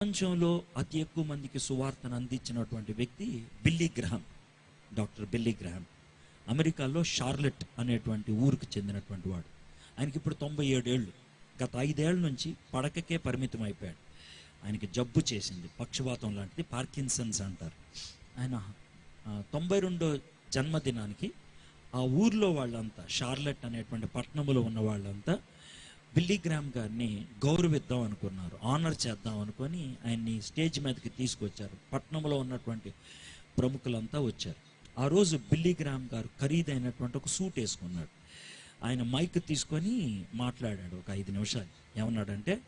ప్రపంచంలో అతి ఎక్కువ మందికి సువార్తను అందించినటువంటి వ్యక్తి బిల్లీ గ్రహం డాక్టర్ బిల్లీ గ్రహం. అమెరికాలో షార్లెట్ అనేటువంటి ఊరికి చెందినటువంటి వాడు. ఆయనకి ఇప్పుడు తొంభై ఏడేళ్ళు. గత ఐదేళ్ళ నుంచి పడకకే పరిమితం అయిపోయాడు. ఆయనకి జబ్బు చేసింది పక్షవాతం లాంటిది పార్కిన్సన్స్ అంటారు. ఆయన తొంభై రెండో జన్మదినానికి ఆ ఊర్లో వాళ్ళంతా షార్లెట్ అనేటువంటి పట్టణంలో ఉన్న వాళ్ళంతా బిల్లీగ్రామ్ గారిని గౌరవిద్దాం అనుకున్నారు ఆనర్ చేద్దాం అనుకొని ఆయన్ని స్టేజ్ మీదకి తీసుకొచ్చారు. పట్నంలో ఉన్నటువంటి ప్రముఖులంతా వచ్చారు. ఆ రోజు బిల్లీగ్రామ్ గారు ఖరీదైనటువంటి ఒక సూట్ వేసుకున్నాడు. ఆయన మైక్ తీసుకొని మాట్లాడాడు ఒక ఐదు నిమిషాలు. ఏమన్నాడంటే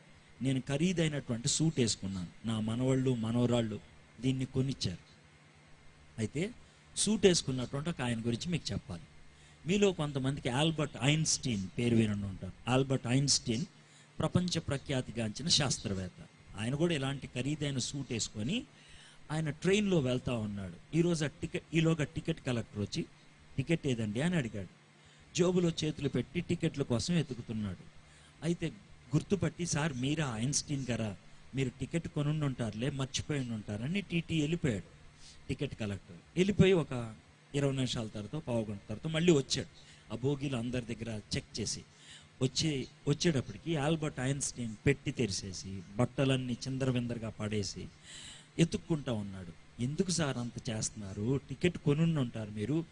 నేను ఖరీదైనటువంటి సూట్ వేసుకున్నాను. నా మనవాళ్ళు మనవరాళ్ళు దీన్ని కొనిచ్చారు. అయితే సూట్ వేసుకున్నటువంటి ఒక ఆయన గురించి మీకు చెప్పాలి. మీలో కొంతమందికి ఆల్బర్ట్ ఐన్స్టీన్ పేరు వినండి ఉంటారు. ఆల్బర్ట్ ఐన్స్టీన్ ప్రపంచ ప్రఖ్యాతిగాంచిన శాస్త్రవేత్త. ఆయన కూడా ఇలాంటి ఖరీదైన సూట్ వేసుకొని ఆయన ట్రైన్లో వెళ్తా ఉన్నాడు. ఈరోజు ఆ టికెట్ ఈలోగా టికెట్ కలెక్టర్ వచ్చి టికెట్ ఏదండి? అని అడిగాడు. జోబులో చేతులు పెట్టి టికెట్ల కోసం ఎతుకుతున్నాడు అయితే గుర్తుపట్టి సార్ మీరా ఐన్స్టీన్ గారా? మీరు టికెట్ కొనుండి ఉంటారులే మర్చిపోయి ఉంటారని టీటీ వెళ్ళిపోయాడు టికెట్ కలెక్టర్. వెళ్ళిపోయి ఒక ఇరవై నిమిషాల తర్వాత పావు గంట తర్వాత మళ్ళీ వచ్చాడు. ఆ భోగిలు అందరి దగ్గర చెక్ చేసి వచ్చి వచ్చేటప్పటికి ఆల్బర్ట్ ఐన్స్టీన్ పెట్టి తెరిసేసి బట్టలన్నీ చిందరవిందరగా పడేసి ఎత్తుక్కుంటా ఉన్నాడు. ఎందుకు సార్ అంత చేస్తున్నారు? టికెట్ కొనుండి ఉంటారు మీరు.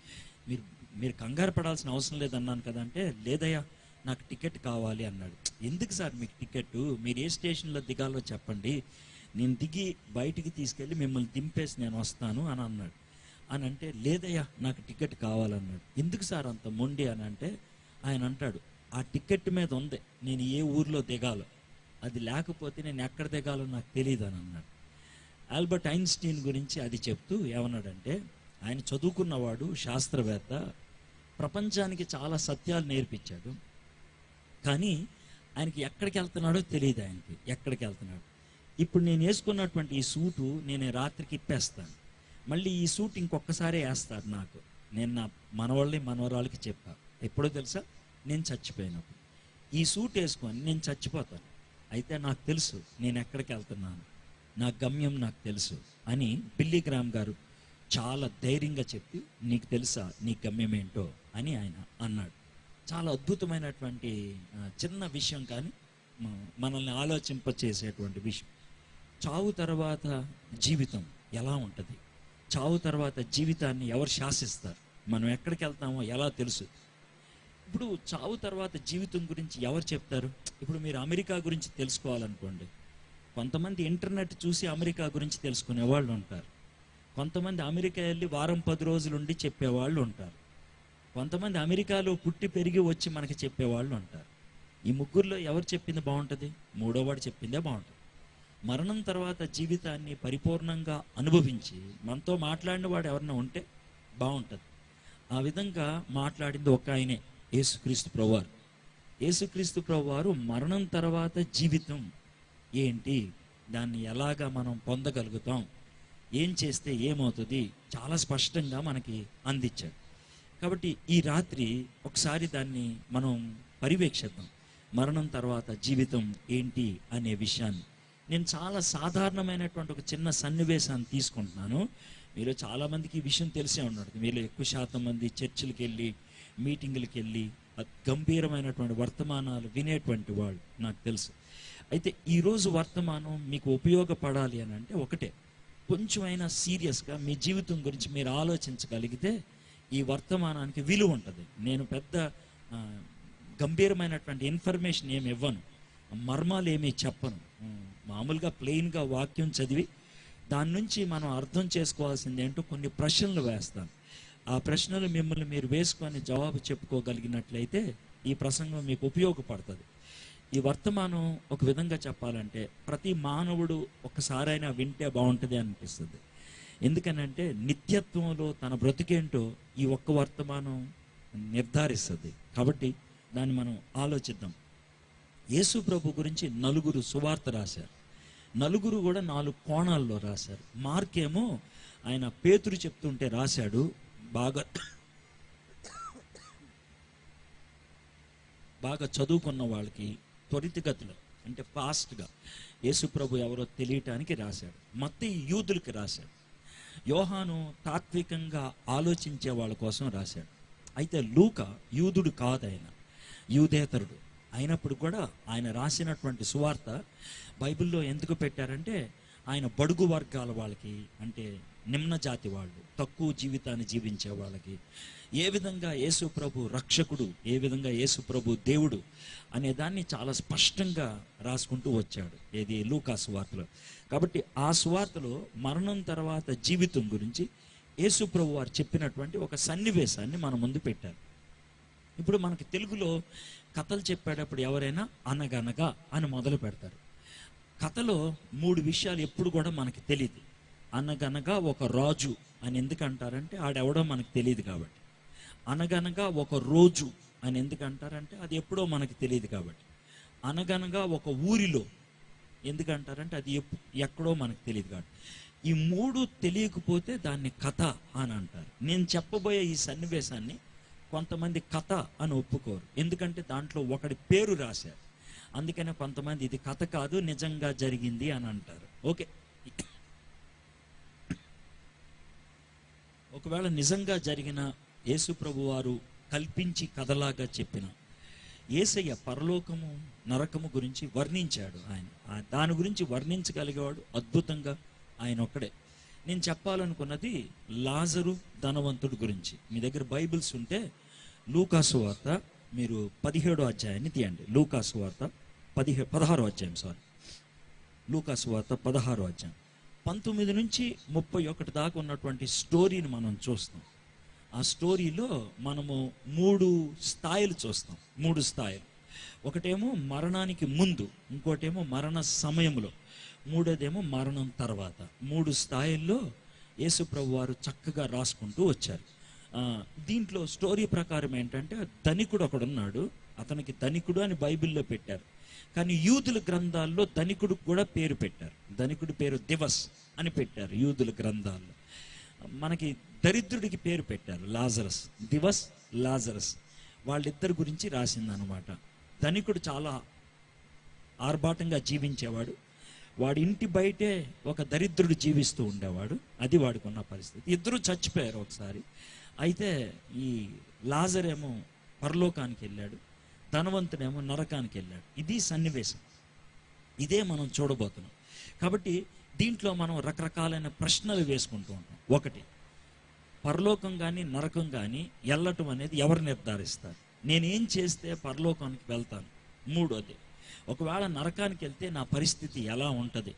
మీరు మీరు కంగారు పడాల్సిన అవసరం లేదన్నాను కదంటే లేదయ్యా నాకు టికెట్ కావాలి అన్నాడు. ఎందుకు సార్ మీకు టికెట్ మీరు ఏ స్టేషన్లో దిగాలో చెప్పండి. నేను దిగి బయటికి తీసుకెళ్ళి మిమ్మల్ని దింపేసి నేను వస్తాను అని అన్నాడు. అని అంటే లేదయ్యా నాకు టికెట్ కావాలన్నాడు. ఎందుకు సార్ అంత మొండి? అని అంటే ఆయన అంటాడు ఆ టికెట్ మీద ఉంది నేను ఏ ఊర్లో దిగాలో. అది లేకపోతే నేను ఎక్కడ దిగాలో నాకు తెలియదు అని అన్నాడు. ఆల్బర్ట్ ఐన్స్టీన్ గురించి అది చెప్తూ ఏమన్నాడంటే ఆయన చదువుకున్నవాడు శాస్త్రవేత్త ప్రపంచానికి చాలా సత్యాలు నేర్పించాడు. కానీ ఆయనకి ఎక్కడికి వెళ్తున్నాడో తెలియదు ఆయనకి ఎక్కడికి వెళ్తున్నాడు. ఇప్పుడు నేను వేసుకున్నటువంటి ఈ సూటు నేను రాత్రికి ఇప్పేస్తాను. మళ్ళీ ఈ సూట్ ఇంకొకసారి వేస్తారు నాకు. నేను నా మనవాళ్ళని మనవరాలకి చెప్పా. ఎప్పుడో తెలుసా? నేను చచ్చిపోయినప్పుడు. ఈ సూట్ వేసుకొని నేను చచ్చిపోతాను. అయితే నాకు తెలుసు నేను ఎక్కడికి వెళ్తున్నాను. నా గమ్యం నాకు తెలుసు అని బిల్లీ గ్రామ్ గారు చాలా ధైర్యంగా చెప్పి నీకు తెలుసా నీ గమ్యం ఏంటో? అని ఆయన అన్నాడు. చాలా అద్భుతమైనటువంటి చిన్న విషయం కానీ మనల్ని ఆలోచింపచేసేటువంటి విషయం. చావు తర్వాత జీవితం ఎలా ఉంటుంది? చావు తర్వాత జీవితాన్ని ఎవరు శాసిస్తారు? మనం ఎక్కడికి వెళ్తామో ఎలా తెలుసు? ఇప్పుడు చావు తర్వాత జీవితం గురించి ఎవరు చెప్తారు? ఇప్పుడు మీరు అమెరికా గురించి తెలుసుకోవాలనుకోండి. కొంతమంది ఇంటర్నెట్ చూసి అమెరికా గురించి తెలుసుకునే వాళ్ళు ఉంటారు. కొంతమంది అమెరికా వెళ్ళి వారం పది రోజులు ఉండి చెప్పేవాళ్ళు ఉంటారు. కొంతమంది అమెరికాలో పుట్టి పెరిగి వచ్చి మనకి చెప్పేవాళ్ళు ఉంటారు. ఈ ముగ్గురులో ఎవరు చెప్పింది బాగుంటుంది? మూడోవాడు చెప్పిందే బాగుంటుంది. మరణం తర్వాత జీవితాన్ని పరిపూర్ణంగా అనుభవించి మనతో మాట్లాడిన వాడు ఎవరైనా ఉంటే బాగుంటుంది. ఆ విధంగా మాట్లాడింది ఒక ఆయనే యేసుక్రీస్తు ప్రభువారు. యేసుక్రీస్తు ప్రభువారు మరణం తర్వాత జీవితం ఏంటి దాన్ని ఎలాగా మనం పొందగలుగుతాం ఏం చేస్తే ఏమవుతుంది చాలా స్పష్టంగా మనకి అందించాడు. కాబట్టి ఈ రాత్రి ఒకసారి దాన్ని మనం పర్యవేక్షిద్దాం. మరణం తర్వాత జీవితం ఏంటి అనే విషయాన్ని. నేను చాలా సాధారణమైనటువంటి ఒక చిన్న సన్నివేశాన్ని తీసుకుంటున్నాను. మీరు చాలామందికి ఈ విషయం తెలిసే ఉన్నాడు మీరు ఎక్కువ శాతం మంది చర్చిలకు వెళ్ళి మీటింగులకు వెళ్ళి గంభీరమైనటువంటి వర్తమానాలు వినేటువంటి వాళ్ళు నాకు తెలుసు. అయితే ఈరోజు వర్తమానం మీకు ఉపయోగపడాలి అని అంటే ఒకటే. కొంచెమైనా సీరియస్గా మీ జీవితం గురించి మీరు ఆలోచించగలిగితే ఈ వర్తమానానికి విలువ ఉంటుంది. నేను పెద్ద గంభీరమైనటువంటి ఇన్ఫర్మేషన్ ఏమి ఇవ్వను. మర్మాలు ఏమీ చెప్పను. మామూలుగా ప్లెయిన్గా వాక్యం చదివి దాని నుంచి మనం అర్థం చేసుకోవాల్సింది ఏంటో కొన్ని ప్రశ్నలు వేస్తాను. ఆ ప్రశ్నలు మిమ్మల్ని మీరు వేసుకొని జవాబు చెప్పుకోగలిగినట్లయితే ఈ ప్రసంగం మీకు ఉపయోగపడుతుంది. ఈ వర్తమానం ఒక విధంగా చెప్పాలంటే ప్రతి మానవుడు ఒకసారైనా వింటే బాగుంటుంది అనిపిస్తుంది. ఎందుకనంటే నిత్యత్వంలో తన బ్రతికేంటో ఈ ఒక్క వర్తమానం నిర్ధారిస్తుంది. కాబట్టి దాన్ని మనం ఆలోచిద్దాం. యేసు ప్రభు గురించి నలుగురు సువార్త రాశారు. నలుగురు కూడా నాలుగు కోణాల్లో రాశారు. మార్కేమో ఆయన పేతురు చెప్తుంటే రాశాడు. బాగా బాగా చదువుకున్న వాళ్ళకి త్వరితగతిలో అంటే ఫాస్ట్గా యేసుప్రభు ఎవరో తెలియటానికి రాశాడు. మత్తి యూదులకి రాశాడు. యోహాను తాత్వికంగా ఆలోచించే వాళ్ళ కోసం రాశాడు. అయితే లూక యూదుడు కాదు ఆయన యూదేతరుడు. అయినప్పుడు కూడా ఆయన రాసినటువంటి సువార్త బైబిల్లో ఎందుకు పెట్టారంటే ఆయన బడుగు వర్గాల వాళ్ళకి అంటే నిమ్న జాతి వాళ్ళు తక్కువ జీవితాన్ని జీవించే వాళ్ళకి ఏ విధంగా యేసు ప్రభు రక్షకుడు ఏ విధంగా యేసు ప్రభు దేవుడు అనే దాన్ని చాలా స్పష్టంగా రాసుకుంటూ వచ్చాడు. ఏది? లూకా సువార్తలో. కాబట్టి ఆ సువార్తలో మరణం తర్వాత జీవితం గురించి యేసు ప్రభు వారు చెప్పినటువంటి ఒక సన్నివేశాన్ని మన ముందు పెట్టారు. ఇప్పుడు మనకి తెలుగులో కథలు చెప్పేటప్పుడు ఎవరైనా అనగనగా అని మొదలు పెడతారు. కథలో మూడు విషయాలు ఎప్పుడు కూడా మనకి తెలియదు అనగనగా ఒక రాజు అని ఎందుకంటారంటే ఆడెవడో మనకు తెలియదు కాబట్టి. అనగనగా ఒక రోజు అని ఎందుకంటారంటే అది ఎప్పుడో మనకి తెలియదు కాబట్టి. అనగనగా ఒక ఊరిలో ఎందుకంటారంటే అది ఎప్పు- ఎక్కడో మనకు తెలియదు కాబట్టి. ఈ మూడు తెలియకపోతే దాన్ని కథ అని అంటారు. నేను చెప్పబోయే ఈ సన్నివేశాన్ని కొంతమంది కథ అని ఒప్పుకోరు. ఎందుకంటే దాంట్లో ఒకడి పేరు రాశారు. అందుకనే కొంతమంది ఇది కథ కాదు నిజంగా జరిగింది అని అంటారు. ఓకే. ఒకవేళ నిజంగా జరిగిన యేసు ప్రభు వారు కల్పించి కథలాగా చెప్పిన ఏసయ్య పరలోకము నరకము గురించి వర్ణించాడు ఆయన. దాని గురించి వర్ణించగలిగేవాడు అద్భుతంగా ఆయన ఒక్కడే. నేను చెప్పాలనుకున్నది లాజరు ధనవంతుడు గురించి. మీ దగ్గర బైబిల్స్ ఉంటే లూకాసు వార్త మీరు పదిహేడో అధ్యాయాన్ని తీయండి. లూకాసు వార్త పదిహే పదహారో అధ్యాయం సారీ. లూకాసు వార్త పదహారో అధ్యాయం. పంతొమ్మిది నుంచి ముప్పై ఒకటి దాకా ఉన్నటువంటి స్టోరీని మనం చూస్తాం. ఆ స్టోరీలో మనము మూడు స్థాయిలు చూస్తాం. మూడు స్థాయిలు. ఒకటేమో మరణానికి ముందు ఇంకోటేమో మరణ సమయంలో. మూడోదేమో మరణం తర్వాత. మూడు స్థాయిల్లో యేసుప్రభు వారు చక్కగా రాసుకుంటూ వచ్చారు. దీంట్లో స్టోరీ ప్రకారం ఏంటంటే ధనికుడు ఒకడున్నాడు. అతనికి ధనికుడు అని బైబిల్లో పెట్టారు. కానీ యూదుల గ్రంథాల్లో ధనికుడు కూడా పేరు పెట్టారు. ధనికుడి పేరు దివస్ అని పెట్టారు యూదుల గ్రంథాల్లో. మనకి దరిద్రుడికి పేరు పెట్టారు లాజరస్. దివస్ లాజరస్. వాళ్ళిద్దరి గురించి రాసిందనమాట ధనికుడు చాలా ఆర్భాటంగా జీవించేవాడు. వాడి ఇంటి బయటే ఒక దరిద్రుడు జీవిస్తూ ఉండేవాడు. అది వాడుకున్న పరిస్థితి. ఇద్దరు చచ్చిపోయారు ఒకసారి. అయితే ఈ లాజరేమో పరలోకానికి వెళ్ళాడు. ధనవంతుడేమో నరకానికి వెళ్ళాడు. ఇది సన్నివేశం. ఇదే మనం చూడబోతున్నాం. కాబట్టి దీంట్లో మనం రకరకాలైన ప్రశ్నలు వేసుకుంటూ ఉంటాం. ఒకటి పరలోకం కానీ నరకం కానీ వెళ్ళటం అనేది ఎవరు నిర్ధారిస్తారు? నేనేం చేస్తే పరలోకానికి వెళ్తాను? మూడోది ఒకవేళ నరకానికి వెళ్తే నా పరిస్థితి ఎలా ఉంటుంది?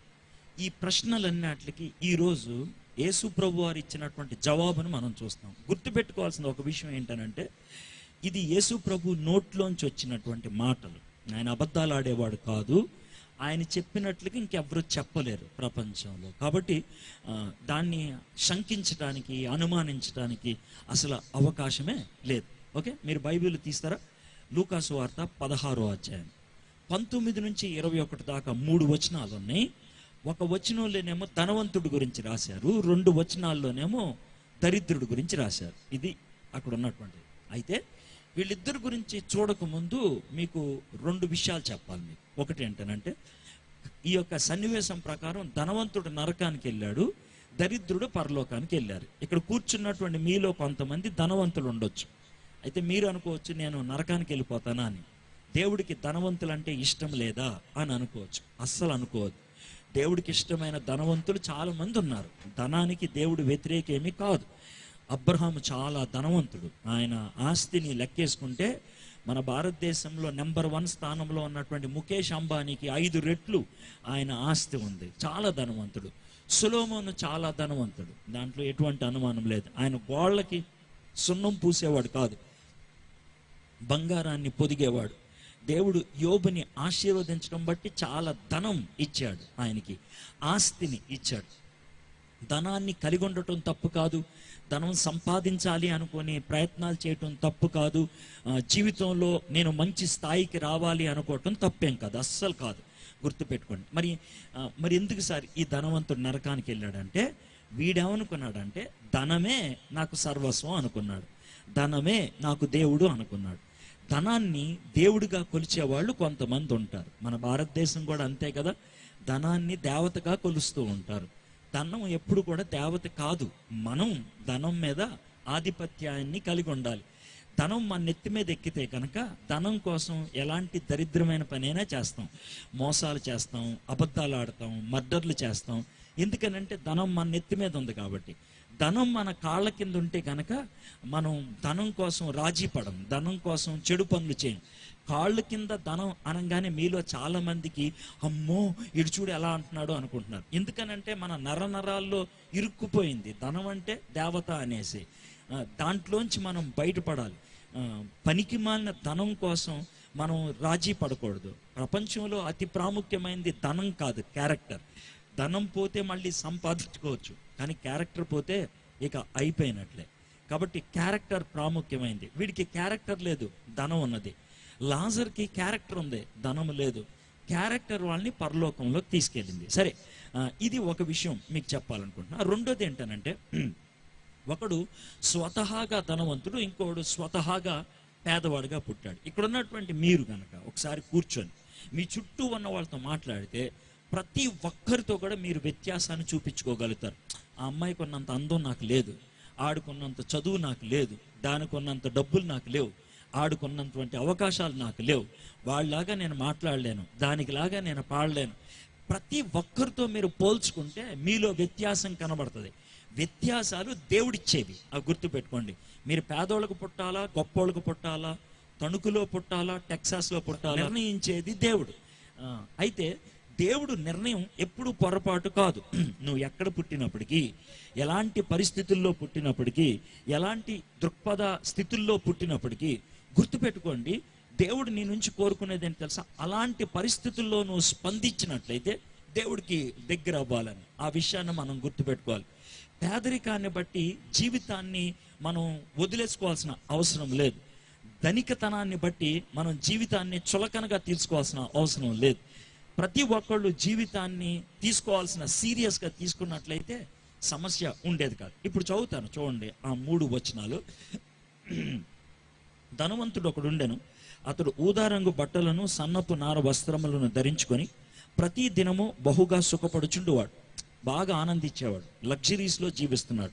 ఈ ప్రశ్నలన్నిటికి ఈరోజు యేసు ప్రభు వారు ఇచ్చినటువంటి జవాబును మనం చూస్తాం. గుర్తుపెట్టుకోవాల్సిన ఒక విషయం ఏంటనంటే ఇది యేసు ప్రభు నోట్లోంచి వచ్చినటువంటి మాటలు. ఆయన అబద్ధాలు ఆడేవాడు కాదు. ఆయన చెప్పినట్లుగా ఇంకెవరూ చెప్పలేరు ప్రపంచంలో. కాబట్టి దాన్ని శంకించడానికి అనుమానించడానికి అసలు అవకాశమే లేదు. ఓకే? మీరు బైబిల్ తీస్తారా? లూకాసు వార్త పదహారో అధ్యాయం. పంతొమ్మిది నుంచి ఇరవై ఒకటి దాకా మూడు వచనాలు ఉన్నాయి. ఒక వచనంలోనేమో ధనవంతుడి గురించి రాశారు రెండు వచనాల్లోనేమో దరిద్రుడి గురించి రాశారు. ఇది అక్కడ ఉన్నటువంటిది అయితే వీళ్ళిద్దరి గురించి చూడకముందు మీకు రెండు విషయాలు చెప్పాలి మీకు. ఒకటి ఏంటనంటే ఈ యొక్క సన్నివేశం ప్రకారం ధనవంతుడు నరకానికి వెళ్ళాడు దరిద్రుడు పరలోకానికి వెళ్ళారు. ఇక్కడ కూర్చున్నటువంటి మీలో కొంతమంది ధనవంతులు ఉండొచ్చు. అయితే మీరు అనుకోవచ్చు నేను నరకానికి వెళ్ళిపోతానా అని. దేవుడికి ధనవంతులంటే ఇష్టం లేదా అని అనుకోవచ్చు. అస్సలు అనుకోవద్దు. దేవుడికి ఇష్టమైన ధనవంతులు చాలా మంది ఉన్నారు. ధనానికి దేవుడు వ్యతిరేకేమీ కాదు. అబ్రహాము చాలా ధనవంతుడు. ఆయన ఆస్తిని లెక్కేసుకుంటే మన భారతదేశంలో నెంబర్ వన్ స్థానంలో ఉన్నటువంటి ముఖేష్ అంబానీకి ఐదు రెట్లు ఆయన ఆస్తి ఉంది. చాలా ధనవంతుడు. సులోమోను చాలా ధనవంతుడు. దాంట్లో ఎటువంటి అనుమానం లేదు. ఆయన గోళ్ళకి సున్నం పూసేవాడు కాదు. బంగారాన్ని పొదిగేవాడు. దేవుడు యోబుని ఆశీర్వదించడం బట్టి చాలా ధనం ఇచ్చాడు ఆయనకి ఆస్తిని ఇచ్చాడు. ధనాన్ని కలిగి ఉండటం తప్పు కాదు ధనం సంపాదించాలి అనుకునే ప్రయత్నాలు చేయటం తప్పు కాదు జీవితంలో నేను మంచి స్థాయికి రావాలి అనుకోవటం తప్పేం కాదు అస్సలు కాదు. గుర్తుపెట్టుకోండి. మరి మరి ఎందుకు సార్ ఈ ధనవంతుడు నరకానికి వెళ్ళాడంటే వీడేమనుకున్నాడంటే ధనమే నాకు సర్వస్వం అనుకున్నాడు ధనమే నాకు దేవుడు అనుకున్నాడు. ధనాన్ని దేవుడిగా కొలిచే వాళ్ళు కొంతమంది ఉంటారు. మన భారతదేశం కూడా అంతే కదా. ధనాన్ని దేవతగా కొలుస్తూ ఉంటారు. ధనం ఎప్పుడు కూడా దేవత కాదు. మనం ధనం మీద ఆధిపత్యాన్ని కలిగి ఉండాలి. ధనం మన నెత్తి మీద ఎక్కితే కనుక ధనం కోసం ఎలాంటి దరిద్రమైన పనైనా చేస్తాం. మోసాలు చేస్తాం అబద్ధాలు ఆడతాం మర్డర్లు చేస్తాం. ఎందుకనంటే ధనం మన నెత్తి మీద ఉంది కాబట్టి. ధనం మన కాళ్ళ కింద ఉంటే కనుక మనం ధనం కోసం రాజీ పడం ధనం కోసం చెడు పనులు చేయం. కాళ్ళ కింద ధనం అనగానే మీలో చాలా మందికి అమ్మో ఇడు చూడు ఎలా అంటున్నాడు అనుకుంటున్నారు. ఎందుకనంటే మన నర నరాల్లో ఇరుక్కుపోయింది. ధనం అంటే దేవత అనేసి. దాంట్లోంచి మనం బయటపడాలి. పనికి మాలిన ధనం కోసం మనం రాజీ పడకూడదు. ప్రపంచంలో అతి ప్రాముఖ్యమైనది ధనం కాదు క్యారెక్టర్. ధనం పోతే మళ్ళీ సంపాదించుకోవచ్చు కానీ క్యారెక్టర్ పోతే ఇక అయిపోయినట్లే. కాబట్టి క్యారెక్టర్ ప్రాముఖ్యమైంది. వీడికి క్యారెక్టర్ లేదు ధనం ఉన్నది. లాజర్కి క్యారెక్టర్ ఉంది ధనం లేదు. క్యారెక్టర్ వాళ్ళని పరలోకంలోకి తీసుకెళ్ళింది. సరే ఇది ఒక విషయం మీకు చెప్పాలనుకుంటున్నా. రెండోది ఏంటనంటే ఒకడు స్వతహాగా ధనవంతుడు ఇంకోడు స్వతహాగా పేదవాడిగా పుట్టాడు. ఇక్కడ ఉన్నటువంటి మీరు కనుక ఒకసారి కూర్చొని మీ చుట్టూ ఉన్న వాళ్ళతో మాట్లాడితే ప్రతి ఒక్కరితో కూడా మీరు వ్యత్యాసాన్ని చూపించుకోగలుగుతారు. ఆ అమ్మాయికి ఉన్నంత అందం నాకు లేదు. ఆడుకున్నంత చదువు నాకు లేదు. దానికి ఉన్నంత డబ్బులు నాకు లేవు. ఆడుకున్నటువంటి అవకాశాలు నాకు లేవు. వాళ్ళలాగా నేను మాట్లాడలేను. దానికిలాగా నేను పాడలేను. ప్రతి ఒక్కరితో మీరు పోల్చుకుంటే మీలో వ్యత్యాసం కనబడుతుంది. వ్యత్యాసాలు దేవుడిచ్చేవి. అవి గుర్తుపెట్టుకోండి మీరు పేదోళ్ళకు పుట్టాలా గొప్పోళ్ళకు పుట్టాలా తణుకులో పుట్టాలా టెక్సాస్లో పుట్టాలా? నిర్ణయించేది దేవుడు. అయితే దేవుడు నిర్ణయం ఎప్పుడు పొరపాటు కాదు. నువ్వు ఎక్కడ పుట్టినప్పటికీ ఎలాంటి పరిస్థితుల్లో పుట్టినప్పటికీ ఎలాంటి దృక్పథ స్థితుల్లో పుట్టినప్పటికీ గుర్తుపెట్టుకోండి దేవుడు నీ నుంచి కోరుకునేది ఏంటి తెలుసా? అలాంటి పరిస్థితుల్లో నువ్వు స్పందించినట్లయితే దేవుడికి దగ్గర అవ్వాలని. ఆ విషయాన్ని మనం గుర్తుపెట్టుకోవాలి. పేదరికాన్ని బట్టి జీవితాన్ని మనం వదిలేసుకోవాల్సిన అవసరం లేదు. ధనికతనాన్ని బట్టి మనం జీవితాన్ని చులకనగా తీసుకోవాల్సిన అవసరం లేదు. ప్రతి ఒక్కళ్ళు జీవితాన్ని తీసుకోవాల్సిన సీరియస్గా తీసుకున్నట్లయితే సమస్య ఉండేది కాదు. ఇప్పుడు చదువుతాను చూడండి ఆ మూడు వచనాలు. ధనవంతుడు ఒకడు ఉండెను అతడు ఊదారంగు బట్టలను సన్నపు నార వస్త్రములను ధరించుకొని ప్రతి దినము బహుగా సుఖపడుచుండువాడు. బాగా ఆనందించేవాడు. లగ్జరీస్లో జీవిస్తున్నాడు.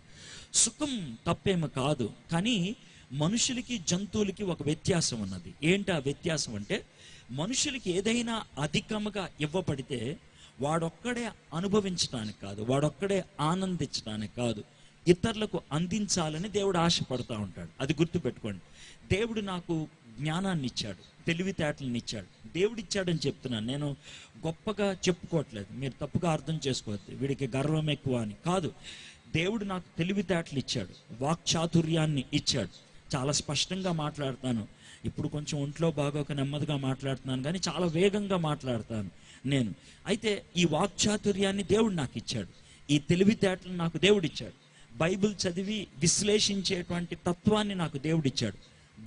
సుఖం తప్పేమో కాదు కానీ మనుషులకి జంతువులకి ఒక వ్యత్యాసం ఉన్నది. ఏంటి ఆ వ్యత్యాసం అంటే మనుషులకి ఏదైనా అధికముగా ఇవ్వబడితే వాడొక్కడే అనుభవించడానికి కాదు వాడొక్కడే ఆనందించడానికి కాదు. ఇతరులకు అందించాలని దేవుడు ఆశపడుతూ ఉంటాడు. అది గుర్తుపెట్టుకోండి. దేవుడు నాకు జ్ఞానాన్ని ఇచ్చాడు తెలివితేటలను ఇచ్చాడు దేవుడు ఇచ్చాడని చెప్తున్నాను. నేను గొప్పగా చెప్పుకోవట్లేదు. మీరు తప్పుగా అర్థం చేసుకోవద్దు. వీడికి గర్వం ఎక్కువ అని. కాదు దేవుడు నాకు తెలివితేటలు ఇచ్చాడు వాక్చాతుర్యాన్ని ఇచ్చాడు. చాలా స్పష్టంగా మాట్లాడతాను. ఇప్పుడు కొంచెం ఒంట్లో బాగోక నెమ్మదిగా మాట్లాడుతున్నాను కానీ చాలా వేగంగా మాట్లాడతాను నేను. అయితే ఈ వాక్చాతుర్యాన్ని దేవుడు నాకు ఇచ్చాడు ఈ తెలివితేటలు నాకు దేవుడిచ్చాడు. బైబిల్ చదివి విశ్లేషించేటువంటి తత్వాన్ని నాకు దేవుడిచ్చాడు.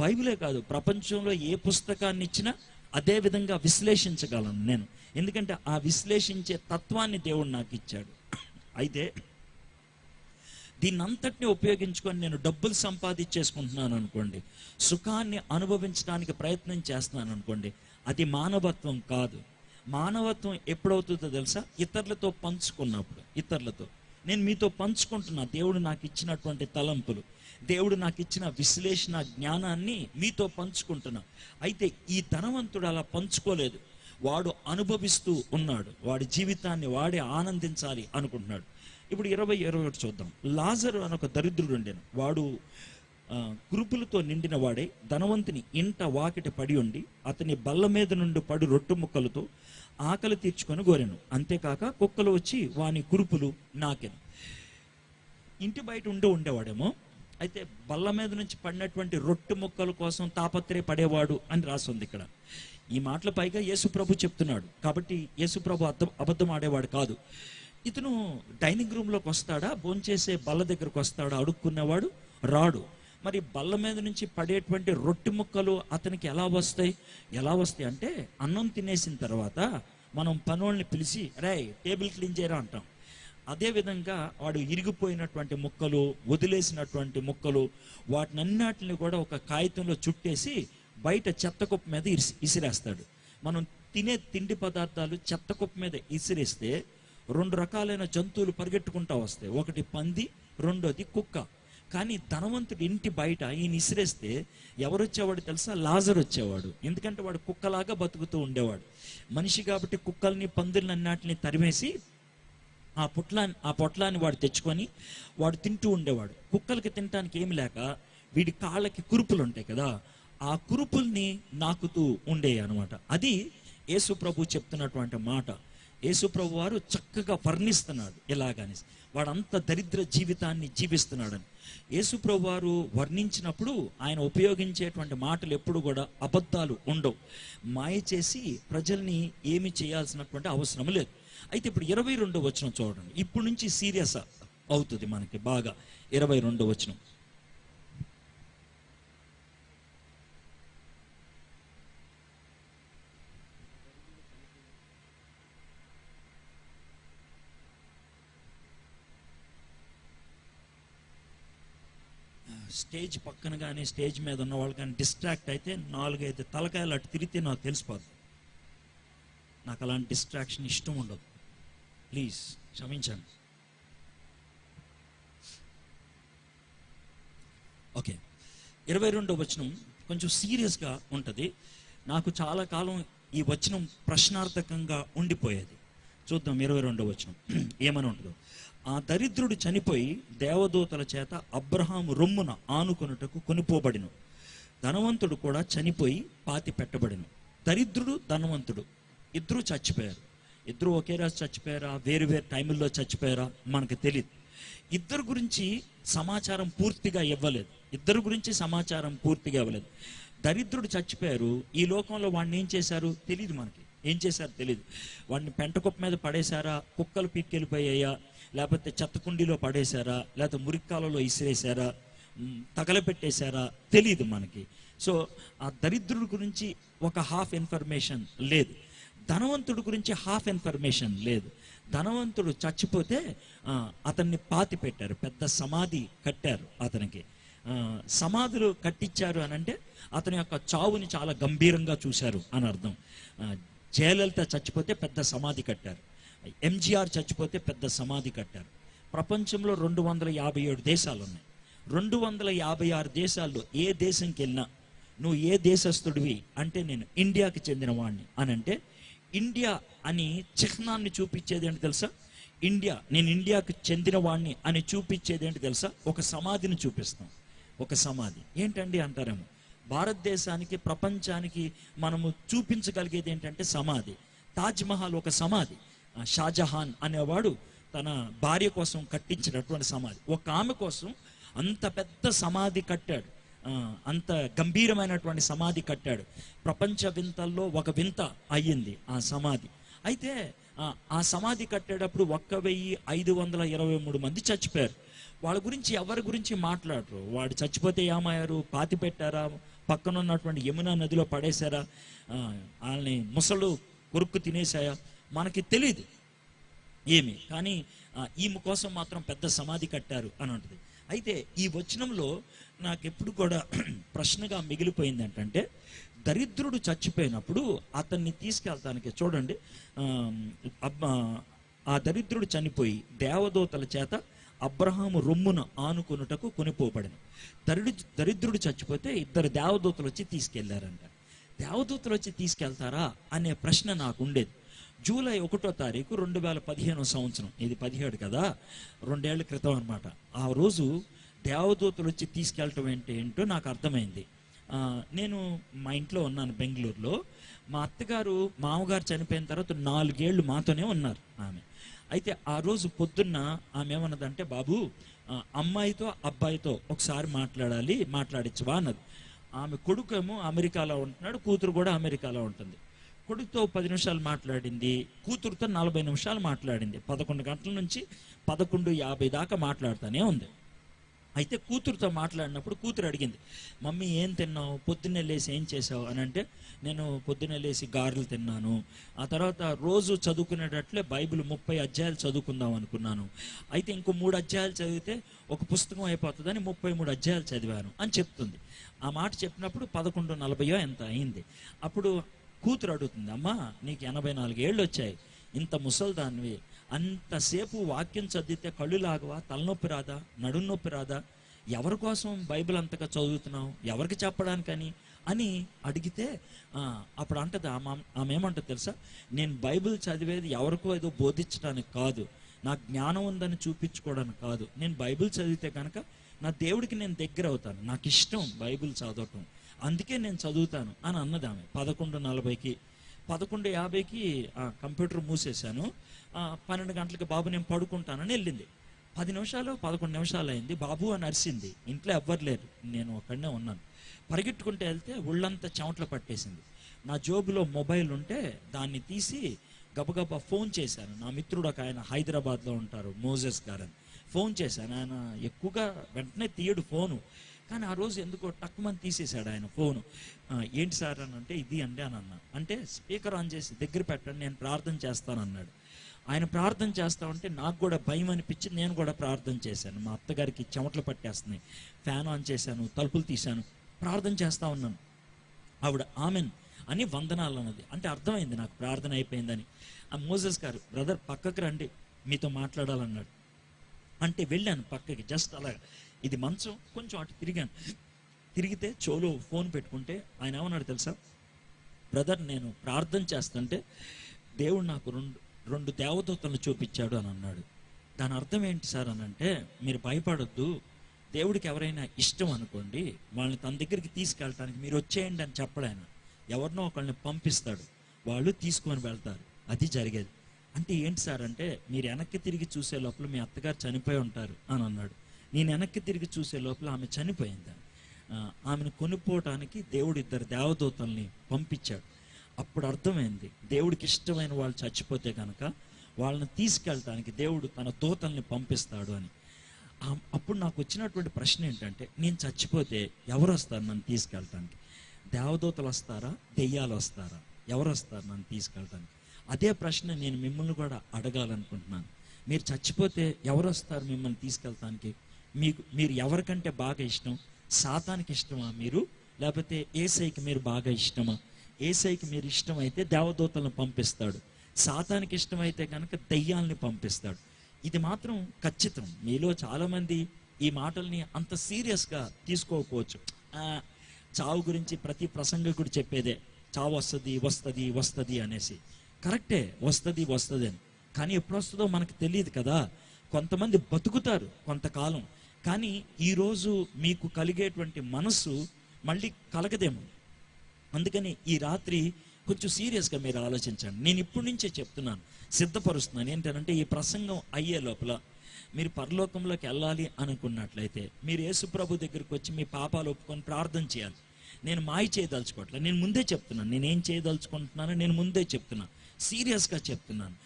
బైబిలే కాదు ప్రపంచంలో ఏ పుస్తకాన్ని ఇచ్చినా అదే విధంగా విశ్లేషించగలను నేను. ఎందుకంటే ఆ విశ్లేషించే తత్వాన్ని దేవుడు నాకు ఇచ్చాడు. అయితే దీన్ని అంతటిని ఉపయోగించుకొని నేను డబ్బులు సంపాదించేసుకుంటున్నాను అనుకోండి సుఖాన్ని అనుభవించడానికి ప్రయత్నం చేస్తున్నాను అనుకోండి అది మానవత్వం కాదు. మానవత్వం ఎప్పుడవుతుందో తెలుసా? ఇతరులతో పంచుకున్నప్పుడు ఇతరులతో. నేను మీతో పంచుకుంటున్నా దేవుడు నాకు ఇచ్చినటువంటి తలంపులు. దేవుడు నాకు ఇచ్చిన విశ్లేషణ జ్ఞానాన్ని మీతో పంచుకుంటున్నా. అయితే ఈ ధనవంతుడు అలా పంచుకోలేదు. వాడు అనుభవిస్తూ ఉన్నాడు. వాడి జీవితాన్ని వాడే ఆనందించాలి అనుకుంటున్నాడు. ఇప్పుడు ఇరవై ఇరవై ఒకటి చూద్దాం. లాజరు అని ఒక దరిద్రుడు ఉండేను. వాడు కురుపులతో నిండిన వాడే. ధనవంతుని ఇంట వాకిట పడి ఉండి అతని బల్ల మీద నుండి పడు రొట్టు ముక్కలతో ఆకలి తీర్చుకొని కోరాను అంతేకాక కుక్కలు వచ్చి వాని కురుపులు నాకెను. ఇంటి బయట ఉండే ఉండేవాడేమో. అయితే బల్ల మీద నుంచి పడినటువంటి రొట్టె ముక్కల కోసం తాపత్రయపడేవాడు అని రాస్తుంది ఇక్కడ. ఈ మాటల పైగా యేసుప్రభు చెప్తున్నాడు. కాబట్టి యేసుప్రభు అర్థం అబద్ధం ఆడేవాడు కాదు. ఇతను డైనింగ్ రూమ్లోకి వస్తాడా? భోంచేసే బల్ల దగ్గరకు వస్తాడా? అడుక్కునేవాడు రాడు. మరి బల్ల మీద నుంచి పడేటువంటి రొట్టె ముక్కలు అతనికి ఎలా వస్తాయి? ఎలా వస్తాయి అంటే అన్నం తినేసిన తర్వాత మనం పనోళ్ళని పిలిచి రే టేబుల్ క్లీన్ చేయరా అంటాం. అదేవిధంగా వాడు ఇరిగిపోయినటువంటి ముక్కలు వదిలేసినటువంటి ముక్కలు వాటినన్నిటిని కూడా ఒక కాగితంలో చుట్టేసి బయట చెత్త కుప్ప మీద ఇసి ఇసిరేస్తాడు. మనం తినే తిండి పదార్థాలు చెత్త కుప్ప మీద ఇసిరేస్తే రెండు రకాలైన జంతువులు పరిగెట్టుకుంటా వస్తాయి. ఒకటి పంది రెండోది కుక్క. కానీ ధనవంతుడి ఇంటి బయట ఈయన ఇసిరేస్తే ఎవరొచ్చేవాడు తెలుసా? లాజర్ వచ్చేవాడు. ఎందుకంటే వాడు కుక్కలాగా బతుకుతూ ఉండేవాడు. మనిషి కాబట్టి కుక్కల్ని పందుల్ని అన్నాటిని తరిమేసి ఆ పొట్లా ఆ పొట్లాన్ని వాడు తెచ్చుకొని వాడు తింటూ ఉండేవాడు. కుక్కలకి తినటానికి ఏమి లేక వీడి కాళ్ళకి కురుపులు ఉంటాయి కదా ఆ కురుపుల్ని నాకుతూ ఉండే అనమాట అది యేసు ప్రభు చెప్తున్నటువంటి మాట. యేసు ప్రభు వారు చక్కగా వర్ణిస్తున్నాడు ఎలాగని. వాడంత దరిద్ర జీవితాన్ని జీవిస్తున్నాడని. యేసు ప్రభు వారు వర్ణించినప్పుడు ఆయన ఉపయోగించేటువంటి మాటలు ఎప్పుడు కూడా అబద్ధాలు ఉండవు. మాయ చేసి ప్రజల్ని ఏమి చేయాల్సినటువంటి అవసరం లేదు. అయితే ఇప్పుడు ఇరవై రెండో వచనం చూడండి. ఇప్పుడు నుంచి సీరియస్ అవుతుంది మనకి బాగా. ఇరవై రెండో వచనం. స్టేజ్ పక్కన కానీ స్టేజ్ మీద ఉన్న వాళ్ళు కానీ డిస్ట్రాక్ట్ అయితే నాలుగైదు తలకాయలు అటు తిరిగితే నాకు తెలిసిపోద్ది. నాకు అలాంటి డిస్ట్రాక్షన్ ఇష్టం ఉండదు. ప్లీజ్ క్షమించండి ఓకే ఇరవై రెండో వచనం కొంచెం సీరియస్గా ఉంటుంది. నాకు చాలా కాలం ఈ వచనం ప్రశ్నార్థకంగా ఉండిపోయేది. చూద్దాం ఇరవై రెండో వచనం. ఏమని ఉంటుందో. ఆ దరిద్రుడు చనిపోయి దేవదూతల చేత అబ్రహాం రొమ్మున ఆనుకొనుటకు కొనిపోబడిను. ధనవంతుడు కూడా చనిపోయి పాతి పెట్టబడిను దరిద్రుడు ధనవంతుడు. ఇద్దరూ చచ్చిపోయారు. ఇద్దరు ఒకే రోజు చచ్చిపోయారా? వేరు వేరు టైముల్లో చచ్చిపోయారా? మనకు తెలియదు ఇద్దరు గురించి సమాచారం పూర్తిగా ఇవ్వలేదు. ఇద్దరు గురించి సమాచారం పూర్తిగా ఇవ్వలేదు. దరిద్రుడు చచ్చిపోయారు. ఈ లోకంలో వాడిని ఏం చేశారు? తెలియదు మనకి. ఏం చేశారు తెలియదు వాడిని పెంటకుప్ప మీద పడేశారా? కుక్కలు పీక్కెళ్ళిపోయాయా? లేకపోతే చెత్తకుండీలో పడేశారా? లేకపోతే మురిక్కాలలో ఇసిరేశారా? తగలపెట్టేశారా తెలియదు మనకి. సో ఆ దరిద్రుడి గురించి ఒక హాఫ్ ఇన్ఫర్మేషన్ లేదు. ధనవంతుడి గురించి హాఫ్ ఇన్ఫర్మేషన్ లేదు. ధనవంతుడు చచ్చిపోతే అతన్ని పాతి పెట్టారు. పెద్ద సమాధి కట్టారు అతనికి. సమాధులు కట్టించారు అని అంటే అతని యొక్క చావుని చాలా గంభీరంగా చూశారు అని అర్థం. జయలలిత చచ్చిపోతే పెద్ద సమాధి కట్టారు. ఎంజీఆర్ చచ్చిపోతే పెద్ద సమాధి కట్టారు. ప్రపంచంలో రెండు వందల యాభై ఏడు దేశాలు ఉన్నాయి. రెండు వందల యాభై ఆరు దేశాల్లో ఏ దేశంకి వెళ్ళినా నువ్వు ఏ దేశస్థుడివి? అంటే నేను ఇండియాకి చెందిన వాడిని అని అంటే ఇండియా అని చిహ్నాన్ని చూపించేది ఏంటి తెలుసా? ఇండియా నేను ఇండియాకు చెందినవాడిని అని చూపించేది ఏంటి తెలుసా? ఒక సమాధిని చూపిస్తాం. ఒక సమాధి. ఏంటండి అంటారేమో? భారతదేశానికి ప్రపంచానికి మనము చూపించగలిగేది ఏంటంటే సమాధి. తాజ్మహల్ ఒక సమాధి. షాజహాన్ అనేవాడు తన భార్య కోసం కట్టించినటువంటి సమాధి. ఒక ఆమె కోసం అంత పెద్ద సమాధి కట్టాడు. అంత గంభీరమైనటువంటి సమాధి కట్టాడు. ప్రపంచ వింతల్లో ఒక వింత అయ్యింది ఆ సమాధి. అయితే ఆ, సమాధి కట్టేటప్పుడు ఒక్క వెయ్యి ఐదు వందల ఇరవై మూడు మంది చచ్చిపోయారు. వాళ్ళ గురించి ఎవరి గురించి మాట్లాడరు? వాడు చచ్చిపోతే ఏమయ్యారు? పాతి పెట్టారా? పక్కన ఉన్నటువంటి యమునా నదిలో పడేశారా? వాళ్ళని ముసలు కొరుక్కు తినేసాయా మనకి తెలియదు ఏమి? కానీ ఈమె కోసం మాత్రం పెద్ద సమాధి కట్టారు అని ఉంటుంది అయితే ఈ వచనంలో నాకు ఎప్పుడు కూడా ప్రశ్నగా మిగిలిపోయింది ఏంటంటే దరిద్రుడు చచ్చిపోయినప్పుడు అతన్ని తీసుకెళ్తానికి చూడండి ఆ, దరిద్రుడు చనిపోయి దేవదూతల చేత అబ్రహాము రొమ్మున ఆనుకొనుటకు కొనిపోబడిన. దరిడు దరిద్రుడు చచ్చిపోతే ఇద్దరు దేవదూతలు వచ్చి తీసుకెళ్ళారంట. దేవదూతలు వచ్చి తీసుకెళ్తారా అనే ప్రశ్న నాకు ఉండేది జూలై ఒకటో తారీఖు రెండు వేల పదిహేనో సంవత్సరం. ఇది పదిహేడు కదా? రెండేళ్ళ క్రితం అనమాట ఆ రోజు దేవదూతలు వచ్చి తీసుకెళ్ళటం ఏంటి ఏంటో నాకు అర్థమైంది. నేను మా ఇంట్లో ఉన్నాను బెంగళూరులో. మా అత్తగారు మామగారు చనిపోయిన తర్వాత నాలుగేళ్ళు మాతోనే ఉన్నారు ఆమె. అయితే ఆ రోజు పొద్దున్న ఆమె ఏమన్నదంటే బాబు అమ్మాయితో అబ్బాయితో ఒకసారి మాట్లాడాలి మాట్లాడించవా అన్నది. ఆమె కొడుకు ఏమో అమెరికాలో ఉంటున్నాడు కూతురు కూడా అమెరికాలో ఉంటుంది. కొడుకుతో పది నిమిషాలు మాట్లాడింది కూతురుతో నలభై నిమిషాలు మాట్లాడింది. పదకొండు గంటల నుంచి పదకొండు యాభై దాకా మాట్లాడుతూనే ఉంది. అయితే కూతురుతో మాట్లాడినప్పుడు కూతురు అడిగింది మమ్మీ ఏం తిన్నావు? పొద్దున్నే లేసి ఏం చేసావు? అని అంటే నేను పొద్దున్నే లేసి గారెలు తిన్నాను. ఆ తర్వాత రోజు చదువుకునేటట్లే బైబిల్ ముప్పై అధ్యాయాలు చదువుకుందాం అనుకున్నాను. అయితే ఇంకో మూడు అధ్యాయాలు చదివితే ఒక పుస్తకం అయిపోతుందని ముప్పై మూడు అధ్యాయాలు చదివాను అని చెప్తుంది. ఆ మాట చెప్పినప్పుడు పదకొండు నలభయో ఎంత అయింది? అప్పుడు కూతురు అడుగుతుంది అమ్మా నీకు ఎనభై నాలుగు ఏళ్ళు వచ్చాయి. ఇంత ముసల్దానివి అంతసేపు వాక్యం చదివితే కళ్ళు లాగవా తలనొప్పి రాదా నడుం నొప్పి రాదా? ఎవరి కోసం బైబిల్ అంతగా చదువుతున్నావు? ఎవరికి చెప్పడానికని? అని అడిగితే అప్పుడు అంటది ఆమె ఆమె ఏమంటుంది తెలుసా? నేను బైబిల్ చదివేది ఎవరికో ఏదో బోధించడానికి కాదు. నా జ్ఞానం ఉందని చూపించుకోవడానికి కాదు. నేను బైబిల్ చదివితే కనుక నా దేవుడికి నేను దగ్గర అవుతాను. నాకు ఇష్టం బైబిల్ చదవటం. అందుకే నేను చదువుతాను అని అన్నది ఆమె. పదకొండు నలభైకి పదకొండు యాభైకి కంప్యూటర్ మూసేశాను. పన్నెండు గంటలకి బాబు నేను పడుకుంటానని వెళ్ళింది. పది నిమిషాలు పదకొండు నిమిషాలు అయింది బాబు అని అరిసింది ఇంట్లో ఎవ్వరు లేరు. నేను ఒక్కడనే ఉన్నాను. పరిగెట్టుకుంటూ వెళ్తే ఒళ్ళంతా చెమటలు పట్టేసింది. నా జోబులో మొబైల్ ఉంటే దాన్ని తీసి గబగబా ఫోన్ చేశాను. నా మిత్రుడు ఒక ఆయన హైదరాబాద్లో ఉంటారు మోజెస్ గారని. ఫోన్ చేశాను. ఆయన ఎక్కువగా వెంటనే తీయడు ఫోను. కానీ ఆ రోజు ఎందుకో టక్మని తీసేశాడు ఆయన ఫోను. ఏంటి సార్ అని అంటే ఇది అండి అని అన్నా. అంటే స్పీకర్ ఆన్ చేసి దగ్గర పెట్టండి నేను ప్రార్థన చేస్తానన్నాడు. ఆయన ప్రార్థన చేస్తా ఉంటే నాకు కూడా భయం అనిపించి నేను కూడా ప్రార్థన చేశాను. మా అత్తగారికి చెమటలు పట్టేస్తున్నాయి. ఫ్యాన్ ఆన్ చేశాను తలుపులు తీశాను ప్రార్థన చేస్తా ఉన్నాను. ఆవిడ ఆమెన్ అని వందనాలు అన్నది. అంటే అర్థమైంది నాకు ప్రార్థన అయిపోయిందని. ఆ మోజెస్ గారు బ్రదర్ పక్కకు రండి మీతో మాట్లాడాలన్నాడు. అంటే వెళ్ళాను పక్కకి జస్ట్ అలా ఇది మంచం కొంచెం అటు తిరిగాను. తిరిగితే చోలో ఫోన్ పెట్టుకుంటే ఆయన ఏమన్నాడు తెలుసా? బ్రదర్ నేను ప్రార్థన చేస్తుంటే దేవుడు నాకు రెండు రెండు దేవదూతలను చూపించాడు అని అన్నాడు. దాని అర్థం ఏంటి సార్ అని అంటే మీరు భయపడొద్దు దేవుడికి ఎవరైనా ఇష్టం అనుకోండి వాళ్ళని తన దగ్గరికి తీసుకెళ్ళటానికి మీరు వచ్చేయండి అని చెప్పలేను ఎవరినో ఒకళ్ళని పంపిస్తాడు. వాళ్ళు తీసుకొని వెళ్తారు. అది జరిగేది. అంటే ఏంటి సార్ అంటే మీరు వెనక్కి తిరిగి చూసే లోపల మీ అత్తగారు చనిపోయి ఉంటారు అని అన్నాడు. నేను వెనక్కి తిరిగి చూసే లోపల ఆమె చనిపోయింది. ఆమెను కొనుక్కోవటానికి దేవుడు ఇద్దరు దేవదూతల్ని పంపించాడు. అప్పుడు అర్థమైంది. దేవుడికి ఇష్టమైన వాళ్ళు చచ్చిపోతే కనుక వాళ్ళని తీసుకెళ్ళటానికి దేవుడు తన దూతల్ని పంపిస్తాడు అని. అప్పుడు నాకు వచ్చినటువంటి ప్రశ్న ఏంటంటే నేను చచ్చిపోతే ఎవరు వస్తారు నన్ను తీసుకెళ్ళటానికి? దేవదూతలు వస్తారా? దెయ్యాలు వస్తారా? ఎవరు వస్తారు నన్ను తీసుకెళ్ళటానికి? అదే ప్రశ్న నేను మిమ్మల్ని కూడా అడగాలనుకుంటున్నాను. మీరు చచ్చిపోతే ఎవరు వస్తారు మిమ్మల్ని తీసుకెళ్తానికి మీకు మీరు ఎవరికంటే బాగా ఇష్టం? సాతానికి ఇష్టమా మీరు? లేకపోతే ఏసైకి మీరు బాగా ఇష్టమా? ఏసైకి మీరు ఇష్టమైతే దేవదూతలను పంపిస్తాడు. సాతానికి ఇష్టమైతే కనుక దెయ్యాల్ని పంపిస్తాడు. ఇది మాత్రం ఖచ్చితం. మీలో చాలామంది ఈ మాటల్ని అంత సీరియస్గా తీసుకోకపోవచ్చు. చావు గురించి ప్రతి ప్రసంగకుడు చెప్పేదే. చావు వస్తుంది వస్తుంది వస్తుంది అనేసి. కరెక్టే వస్తుంది వస్తుంది అని. కానీ ఎప్పుడు వస్తుందో మనకు తెలియదు కదా. కొంతమంది బతుకుతారు కొంతకాలం. కానీ ఈరోజు మీకు కలిగేటువంటి మనస్సు మళ్ళీ కలగదేమో. అందుకని ఈ రాత్రి కొంచెం సీరియస్గా మీరు ఆలోచించండి. నేను ఇప్పటి నుంచే చెప్తున్నాను. సిద్ధపరుస్తున్నాను. ఏంటంటే ఈ ప్రసంగం అయ్యే లోపల మీరు పరలోకంలోకి వెళ్ళాలి అనుకున్నట్లయితే మీరు యేసుప్రభు దగ్గరికి వచ్చి మీ పాపాలు ఒప్పుకొని ప్రార్థన చేయాలి. నేను మాయ చేయదలుచుకోవట్లేదు. నేను ముందే చెప్తున్నాను. నేనేం చేయదలుచుకుంటున్నానో నేను ముందే చెప్తున్నాను. సీరియస్గా చెప్తున్నాను.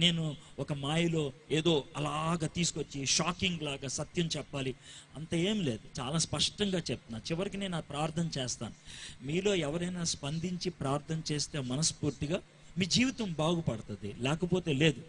నేను ఒక మాయలో ఏదో అలాగ తీసుకొచ్చి షాకింగ్ లాగా సత్యం చెప్పాలి. అంత ఏం లేదు. చాలా స్పష్టంగా చెప్తున్నా. చివరికి నేను ఆ ప్రార్థన చేస్తాను. మీలో ఎవరైనా స్పందించి ప్రార్థన చేస్తే మనస్ఫూర్తిగా మీ జీవితం బాగుపడుతుంది. లేకపోతే లేదు.